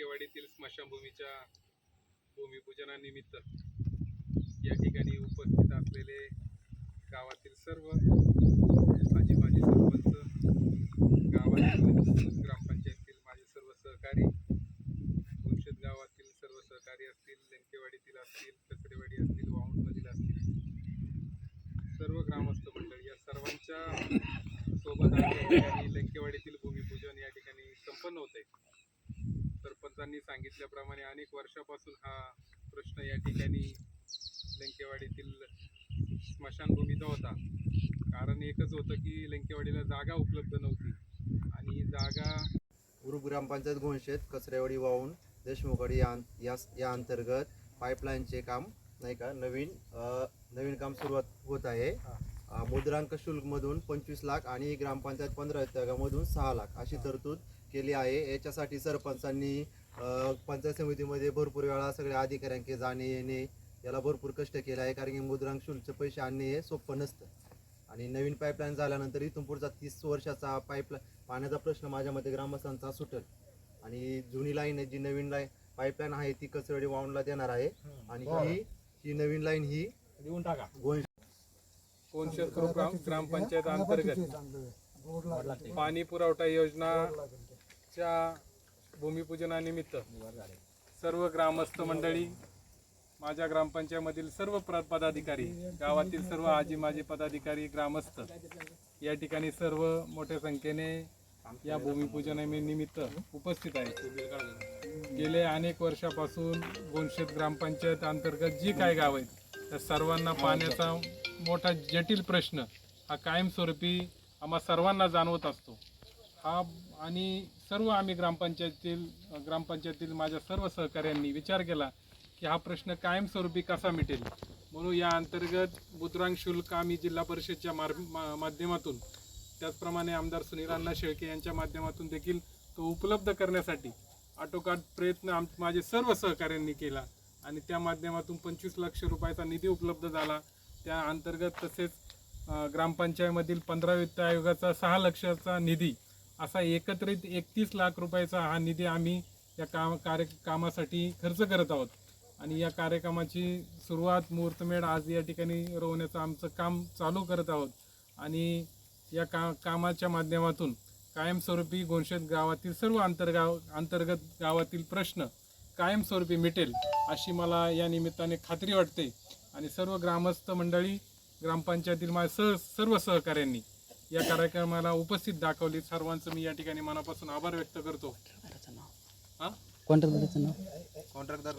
लंकेवाडीतील स्मशानभूमीच्या भूमिपूजनानिमित्त या ठिकाणी उपस्थित असलेले गावातील सर्व माझे माझे सरपंच गावातील ग्रामपंचायतीतील माझे सर्व सहकारी मुर्शद गावातील सर्व सहकारी असतील लंकेवाडीतील असतील कचडेवाडी असतील वाऊंडमधील असतील सर्व ग्रामस्थ मंडळ या सर्वांच्या सोबत लेंकेवाडीतील या ठिकाणी लंकेवाडीतील भूमिपूजन या ठिकाणी संपन्न होत आहे. सरपंचांनी सांगितल्याप्रमाणे अनेक वर्षापासून हा प्रश्न या ठिकाणी लंकेवाडीतील स्मशानभूमीचा होता. कारण एकच होतं की लंकेवाडीला जागा उपलब्ध नव्हती. आणि जागा उरुप ग्रामपंचायत घोणशेत कचरेवाडी वाहून देशमुखवाडी या या या अंतर्गत पाईपलाईनचे काम नाही का नवीन अ, नवीन काम सुरुवात होत आहे. मुद्रांक शुल्कमधून पंचवीस लाख आणि ग्रामपंचायत पंधरा विभागामधून सहा लाख अशी तरतूद केली आहे. याच्यासाठी सरपंचांनी पंचायत समितीमध्ये भरपूर वेळा सगळ्या अधिकाऱ्यांचे जाणे येणे याला भरपूर कष्ट केले आहे कारण की मुद्रांक शुल्कचे पैसे आणणे हे सोपं नसतं. आणि नवीन पाईपलाईन झाल्यानंतर इथून पुढचा तीस वर्षाचा पाईपलाईन पाण्याचा प्रश्न माझ्या मते ग्रामस्थांचा सुटेल. आणि जुनी लाईन आहे जी नवीन लाईन पाईपलाईन आहे ती कचरडी वाऊंडला देणार आहे. आणि ही ही नवीन लाईन ही देऊन टाका. कोनशेत ग्राम ग्रामपंचायत अंतर्गत? पाणी पुरवठा योजनाच्या भूमिपूजनानिमित्त सर्व ग्रामस्थ मंडळी माझ्या ग्रामपंचायतमधील सर्व प्र- पदाधिकारी गावातील सर्व आजी माजी पदाधिकारी ग्रामस्थ या ठिकाणी सर्व मोठ्या संख्येने या भूमिपूजनानिमित्त उपस्थित आहेत. गेले अनेक वर्षापासून गोनशेत ग्रामपंचायत अंतर्गत जी काय गाव आहेत त्या सर्वांना पाण्याचा मोठा जटिल प्रश्न हा कायमस्वरूपी आम्हा सर्वांना जाणवत असतो. हा आणि सर्व आम्ही ग्रामपंचायतीतील ग्रामपंचायतीतील माझ्या सर्व सहकाऱ्यांनी विचार केला की हा प्रश्न कायमस्वरूपी कसा मिटेल? म्हणून या अंतर्गत मुद्रांक शुल्क आम्ही जिल्हा परिषदच्या मार मा- माध्यमातून त्याचप्रमाणे आमदार सुनील अण्णा शेळके यांच्या माध्यमातून देखील तो उपलब्ध करण्यासाठी आटोकाट प्रयत्न आम माझे सर्व सहकाऱ्यांनी केला आणि त्या माध्यमातून पंचवीस लक्ष रुपयाचा निधी उपलब्ध झाला. त्या अंतर्गत तसेच ग्रामपंचायतमधील पंधरा वित्त आयोगाचा सहा लक्षाचा निधी असा एकत्रित एकतीस लाख रुपयाचा हा निधी आम्ही या काम कार्य कामासाठी खर्च करत आहोत. आणि या कार्यक्रमाची सुरुवात मुहूर्तमेढ आज या ठिकाणी रोवण्याचं आमचं काम चालू करत आहोत. आणि या का कामाच्या माध्यमातून कायमस्वरूपी गोंशेत गावातील सर्व अंतर्गाव अंतर्गत गावातील प्रश्न कायमस्वरूपी मिटेल अशी मला या निमित्ताने खात्री वाटते. आणि सर्व ग्रामस्थ मंडळी ग्रामपंचायतील माझ्या सह सर्व सहकाऱ्यांनी या कार्यक्रमाला उपस्थित दाखवली सर्वांचं मी या ठिकाणी मनापासून आभार व्यक्त करतो. हा? कॉन्ट्रॅक्टरचं नाव? कॉन्ट्रॅक्टदार